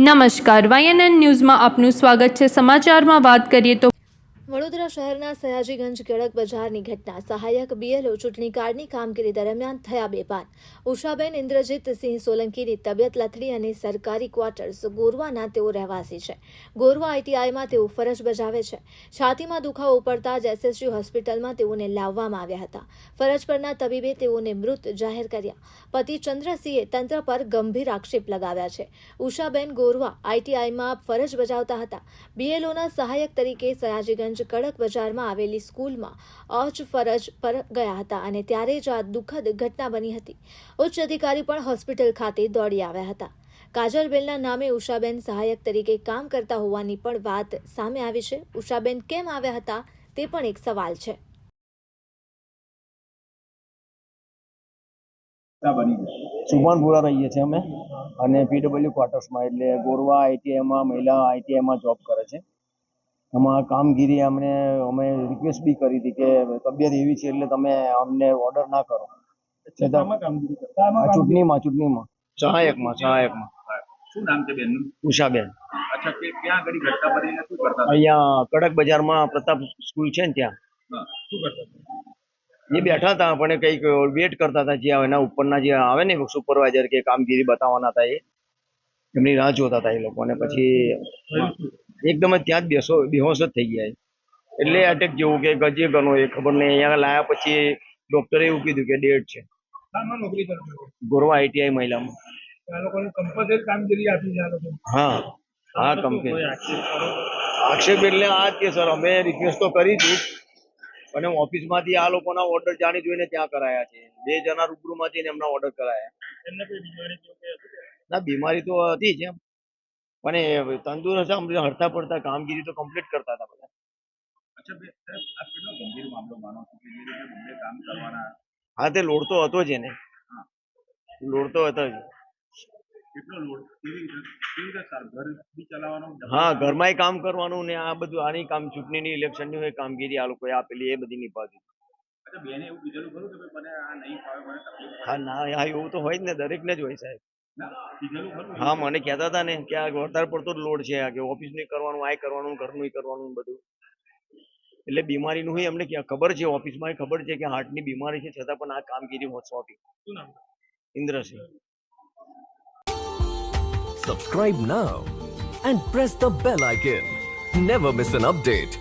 નમસ્કાર વાયએનએન ન્યૂઝમાં આપનું સ્વાગત છે. સમાચારમાં વાત કરીએ તો વડોદરા શહેરના સયાજીગંજ ગળક બજારની ઘટના સહાયક બીએલઓ ચૂંટણી કાર્ડની કામગીરી દરમિયાન થયા બેભાન ઉષાબેન ઇન્દ્રજીતસિંહ સોલંકીની તબિયત લથડી અને સરકારી ક્વાર્ટર્સ ગોરવાના તેઓ રહેવાસી છે. ગોરવા આઈટીઆઈમાં તેઓ ફરજ બજાવે છે. છાતીમાં દુખાવો પડતા જ એસએસયુ હોસ્પિટલમાં તેઓને લાવવામાં આવ્યા હતા. ફરજ પરના તબીબે તેઓને મૃત જાહેર કર્યા. પતિ ચંદ્રસિંહે તંત્ર પર ગંભીર આક્ષેપ લગાવ્યા છે. ઉષાબેન ગોરવા આઈટીઆઈમાં ફરજ બજાવતા હતા. બીએલઓના સહાયક તરીકે સયાજીગંજ કડક બજારમાં આવેલી સ્કૂલમાં ઓચ ફરજ પર ગયા હતા અને ત્યારે જ આ દુઃખદ ઘટના બની હતી. ઉચ્ચ અધિકારી પણ હોસ્પિટલ ખાતે દોડી આવ્યા હતા. કાજલબેનના નામે ઉષાબેન સહાયક તરીકે કામ કરતા હોવાની પણ વાત સામે આવી છે. ઉષાબેન કેમ આવ્યા હતા તે પણ એક સવાલ છે. સુભાનપુરા રહીએ છીએ અમે. અને પીડબ્લ્યુ ક્વાર્ટર્સમાં એટલે ગોરવા આઈટીઆઈમાં મહિલા આઈટીઆઈમાં જોબ કરે છે. એમાં કામગીરી અમને અમે રિક્વેસ્ટ બી કરી હતી કે તબિયત એવી છે એટલે તમે અમને ઓર્ડર ના કરો. ચૂંટણીમાં ચૂંટણીમાં. સહાયકમાં સહાયકમાં. શું નામ છે બેનનું? ઉષાબેન. અચ્છા કે ક્યાં આગળ ઘટના બનીને શું કરતા અહીંયા કડક બજારમાં પ્રતાપ સ્કૂલ છે ને ત્યાં. શું કરતા એ બેઠા હતા પણ કંઈક વેટ કરતા હતા જે એના ઉપરના જે આવે ને સુપરવાઇઝર કે કામગીરી બતાવવાના હતા એ એમની રાહ જોતા હતા એ લોકો અને પછી? એકદમ જ ત્યાં જ બેસો બેહોશ જ થઈ ગયા એટલે અટેક જેવું કે ગજે ગનો એ ખબર નહીં અહીંયા લાયા પછી ડોક્ટરે એવું કીધું કે ડેટ છે? ગોરવા આઈટીઆઈ મહિલામાં. હા હા કંપની આક્ષેપ એટલે આ જ કે સર અમે રિક્વેસ્ટ તો કરી હતી અને ઓફિસમાંથી આ લોકોના ઓર્ડર જાણી જોઈને ત્યાં કરાયા છે. બે જણા રૂબરૂમાંથી એમના ઓર્ડર કરાયા? ના બીમારી તો હતી જ એમ. પણ એ તંદુરસ્ત આમ હડતા પડતા કામગીરી તો કમ્પ્લીટ કરતા હતા બધા. હા તે લોડ તો હતો જ એને. લોડ તો હતો જ. હા ઘરમાંય કામ કરવાનું ને આ બધું આની કામ ચૂંટણીની ઇલેક્શનની હોય કામગીરી આ લોકોએ આપેલી એ બધી નિભાવી. હા ના એવું તો હોય જ ને દરેકને જ હોય સાહેબ. ના હા મને કહેતા હતા ને કે આ વધારે પડતો લોડ છે આ કે ઓફિસ નહીં કરવાનું આ કરવાનું ઘરનું કરવાનું બધું. એટલે બીમારીનું હોય અમને ક્યાં ખબર છે ઓફિસમાં ખબર છે કે હાર્ટની બીમારી છે છતાં પણ આ કામગીરી સોંપી. Indrasinh subscribe now and press the bell icon never miss an update.